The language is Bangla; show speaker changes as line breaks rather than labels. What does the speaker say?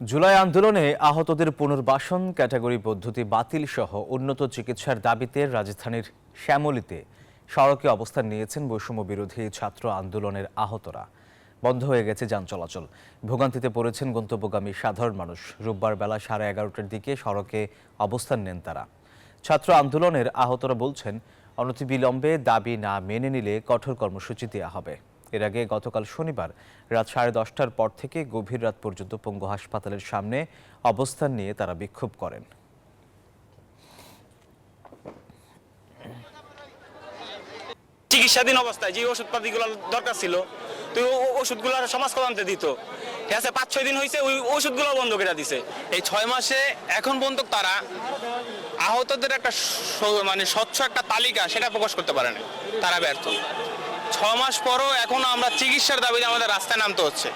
জুলাই আন্দোলনে আহতদের পুনর্বাসন ক্যাটাগরি পদ্ধতি বাতিল সহ উন্নত চিকিৎসার দাবিতে রাজধানীর শ্যামলীতে সড়কে অবস্থান নিয়েছেন বৈষম্য বিরোধী ছাত্র আন্দোলনের আহতরা। বন্ধ হয়ে গেছে যান চলাচল। ভোগান্তিতে পড়েছেন গন্তব্যগামী সাধারণ মানুষ। রোববার বেলা সাড়ে এগারোটার দিকে সড়কে অবস্থান নেন তারা। ছাত্র আন্দোলনের আহতরা বলছেন, অনতিবিলম্বে দাবি না মেনে নিলে কঠোর কর্মসূচি দেওয়া হবে। এর আগে গতকাল শনিবার রাত সাড়ে দশটার পর থেকে গভীর রাত পর্যন্ত পঙ্গু হাসপাতালের সামনে অবস্থান নিয়ে তারা বিক্ষোভ করেন।
চিকিৎসাধীন অবস্থায় যে ওষুধপাতিগুলো দরকার ছিল, তো ওষুধগুলো সমাজ কল্যাণতে দিত। ঠিক আছে, পাঁচ ছয় দিন হয়েছে ওই ওষুধগুলো বন্ধ করে দিছে।
এই ছয় মাসে এখন পর্যন্ত তারা আহতদের একটা মানে স্বচ্ছ একটা তালিকা সেটা প্রকাশ করতে পারে না তারা ব্যর্থ। ছ মাস পরও এখনও আমরা চিকিৎসার দাবিতে আমাদের রাস্তায় নামতে হচ্ছে।